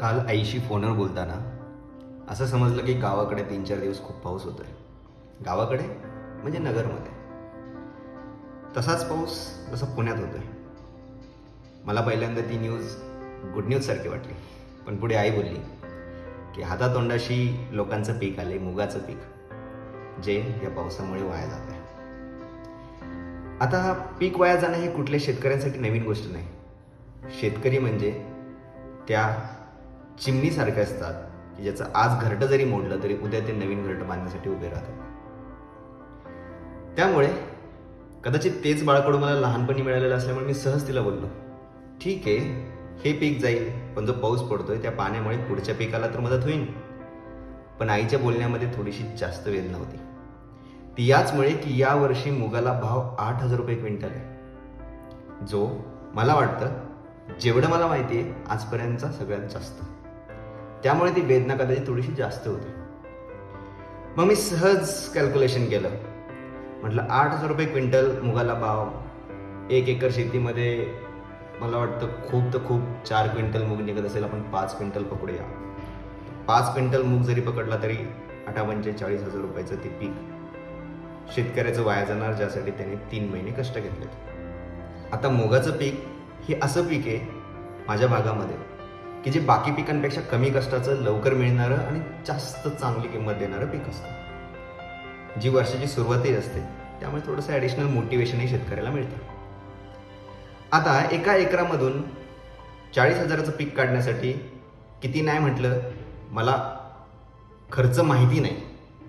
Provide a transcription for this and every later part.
काल आईशी फोनवर बोलताना असं समजलं की गावाकडे तीन चार दिवस खूप पाऊस होतोय. गावाकडे? म्हणजे नगरमध्ये. तसाच पाऊस जसा पुण्यात होतोय. मला पहिल्यांदा ती न्यूज गुड न्यूज सारखी वाटली. पण पुढे आई बोलली की हातातोंडाशी लोकांचं पीक आले मुगाचं पीक. जे या पावसामुळे वाया जात आहे आता हा पीक वाया जाणं हे कुठल्या शेतकऱ्यांसाठी नवीन गोष्ट नाही. शेतकरी म्हणजे त्या चिमणीसारखे असतात की ज्याचं आज घरटं जरी मोडलं तरी उद्या ते नवीन घरटं बांधण्यासाठी उभे राहतात. त्यामुळे कदाचित तेच बाळकडू मला लहानपणी मिळालेलं असल्यामुळे मी सहज तिला बोललो. ठीक आहे हे पीक जाईल पण जो पाऊस पडतोय त्या पाण्यामुळे पुढच्या पिकाला तर मदत होईल. पण आईच्या बोलण्यामध्ये थोडीशी जास्त वेदना होती. ती याचमुळे की यावर्षी मुगाला भाव आठ हजार रुपये क्विंटल आहे. जो मला वाटतं जेवढं मला माहिती आहे आजपर्यंतचा सगळ्यात जास्त. त्यामुळे ती वेदना कदाचित थोडीशी जास्त होती. मग मी सहज कॅल्क्युलेशन केलं. म्हटलं आठ हजार रुपये क्विंटल मुगाला भाव. एक एकर शेतीमध्ये मला वाटतं खूप तर खूप चार क्विंटल मूग निघत असेल. आपण पाच क्विंटल पकडूया. पाच क्विंटल मूग जरी पकडला तरी अठा पंचेचाळीस हजार रुपयाचं ते पीक शेतकऱ्याचं वाया जाणार ज्यासाठी त्याने तीन महिने कष्ट घेतलेत. आता मुगाचं पीक हे असं पीक आहे माझ्या भागामध्ये. की जे बाकी पिकांपेक्षा कमी कष्टाचं लवकर मिळणारं आणि जास्त चांगली किंमत देणारं पीक असतं. जी वर्षाची सुरुवातही असते त्यामुळे थोडंसं ॲडिशनल मोटिवेशनही शेतकऱ्याला मिळतं. आता एका एकरामधून चाळीस हजाराचं पीक काढण्यासाठी किती नाही म्हटलं? मला खर्च माहिती नाही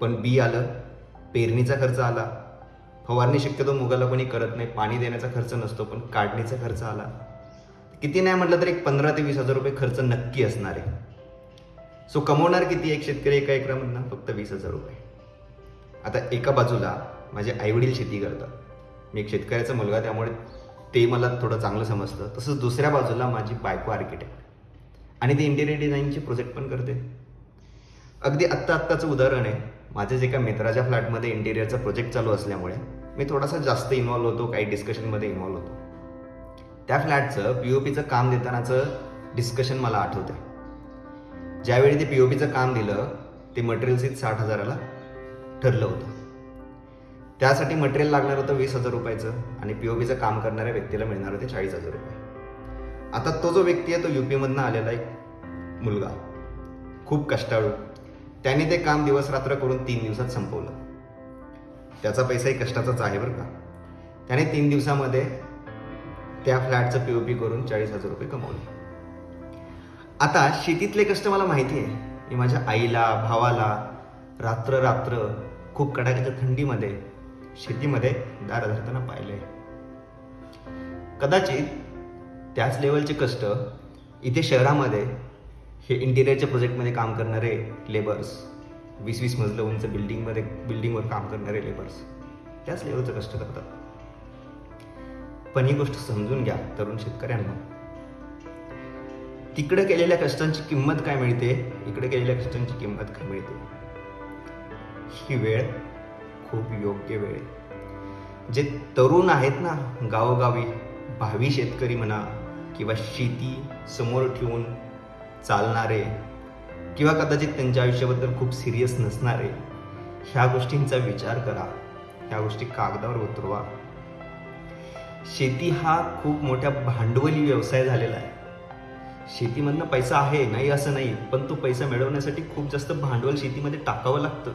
पण बी आलं पेरणीचा खर्च आला. फवारणी शक्यतो मुगाला कोणी करत नाही पाणी देण्याचा खर्च नसतो पण काढणीचा खर्च आला. किती नाही म्हटलं तर एक पंधरा ते वीस हजार रुपये खर्च नक्की असणार आहे. सो कमवणार किती एक शेतकरी एका एकरामधनं? फक्त वीस हजार रुपये. आता एका बाजूला माझे आईवडील शेती करतात. मी एक शेतकऱ्याचा मुलगा त्यामुळे ते मला थोडं चांगलं समजतं. तसंच दुसऱ्या बाजूला माझी बायको आर्किटेक्ट आणि ती इंटिरियर डिझाईनचे प्रोजेक्ट पण करते. अगदी आत्ता आत्ताचं उदाहरण आहे. माझ्याच एका मित्राच्या फ्लॅटमध्ये इंटिरियरचा प्रोजेक्ट चालू असल्यामुळे मी थोडासा जास्त इन्व्हॉल्व होतो काही डिस्कशनमध्ये इन्व्हॉल्व होतो. त्या फ्लॅटचं पी ओ पीचं काम देतानाचं डिस्कशन मला आठवतंय. ज्यावेळी ते पी ओ पीचं काम दिलं ते मटेरियल्स साठ हजाराला ठरलं होतं. त्यासाठी मटेरियल लागणार होतं वीस हजार रुपयाचं आणि पी ओ पीचं काम करणाऱ्या व्यक्तीला मिळणार होते चाळीस हजार रुपये. आता तो जो व्यक्ती आहे तो यू पीमधनं आलेला एक मुलगा. खूप कष्टाळू. त्याने ते काम दिवस रात्र करून तीन दिवसात संपवलं. त्याचा पैसाही कष्टाचाच आहे बरं का. त्याने तीन दिवसामध्ये त्या फ्लॅटचं पी ओ पी करून चाळीस हजार रुपये कमवले. आता शेतीतले कष्ट मला माहिती आहे मी माझ्या आईला भावाला रात्र रात्र खूप कडाक्याच्या थंडीमध्ये शेतीमध्ये दार धरताना पाहिले कदाचित त्याच लेवलचे कष्ट इथे शहरामध्ये हे इंटिरियरच्या प्रोजेक्टमध्ये काम करणारे लेबर्स वीस वीस मजलं उंच बिल्डिंगमध्ये बिल्डिंगवर काम करणारे लेबर्स त्याच लेवलचं कष्ट करतात. पण ही गोष्ट समजून घ्या तरुण शेतकऱ्यांना. तिकडे केलेल्या कष्टांची किंमत काय मिळते? इकडे केलेल्या कष्टांची किंमत काय मिळते? ही वेळ खूप योग्य वेळ आहे. जे तरुण आहेत ना गावोगावी भावी शेतकरी म्हणा किंवा शेती समोर ठेवून चालणारे किंवा कदाचित त्यांच्या आयुष्याबद्दल खूप सिरियस नसणारे ह्या गोष्टींचा विचार करा. ह्या गोष्टी कागदावर उतरवा. शेती हा खूप मोठ्या भांडवली व्यवसाय झालेला आहे. शेतीमधनं पैसा आहे नाही असं नाही पण तो पैसा मिळवण्यासाठी खूप जास्त भांडवल शेतीमध्ये टाकावं लागतं.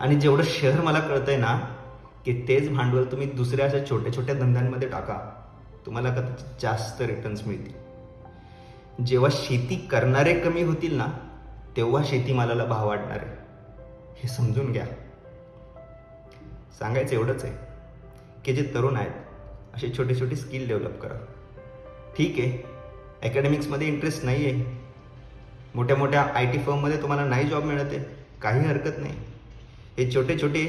आणि जेवढं शहर मला कळतंय ना की तेच भांडवल तुम्ही दुसऱ्या अशा छोट्या छोट्या धंद्यांमध्ये टाका. तुम्हाला कदाचित जास्त रिटर्न्स मिळतील. जेव्हा शेती करणारे कमी होतील ना तेव्हा शेतीमालाला भाव वाढणार आहे. हे समजून घ्या. सांगायचं एवढंच आहे की जे तरुण आहेत असे छोटे छोटे स्किल डेव्हलप करा. ठीक आहे. अकॅडमिक्समध्ये इंटरेस्ट नाही आहे मोठ्या मोठ्या आय टी फर्ममध्ये तुम्हाला नाही जॉब मिळत आहे. काही हरकत नाही. हे छोटे छोटे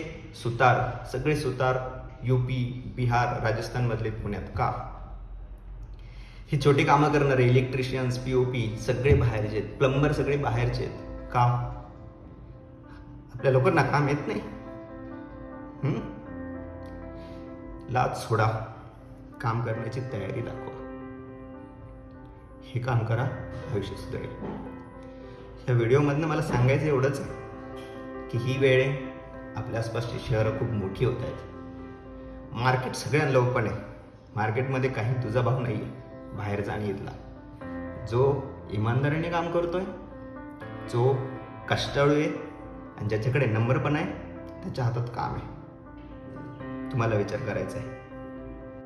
सुतार सगळे सुतार यू पी बिहार राजस्थानमधले पुण्यात का? ही छोटी कामं करणारे इलेक्ट्रिशियन्स पी ओ पी सगळे बाहेरचे आहेत. प्लंबर सगळे बाहेरचे आहेत. का? आपल्या लोकांना काम येत नाही. लाज सोडा. काम करण्याची तयारी दाखवा. हे काम करा आयुष्य सुधारेल. या व्हिडिओमधनं मला सांगायचं एवढंच आहे की ही वेळ आहे आपल्या आसपासची शहरं खूप मोठी होत आहेत. मार्केट सगळ्यांना ओपन आहे मार्केटमध्ये काही तुझा भाव नाही आहे बाहेर जाणे इथला. जो इमानदारीने काम करतोय जो कष्टाळू आहे आणि ज्याच्याकडे नंबर पण आहे त्याच्या हातात काम आहे. तुम्हाला विचार करायचा आहे.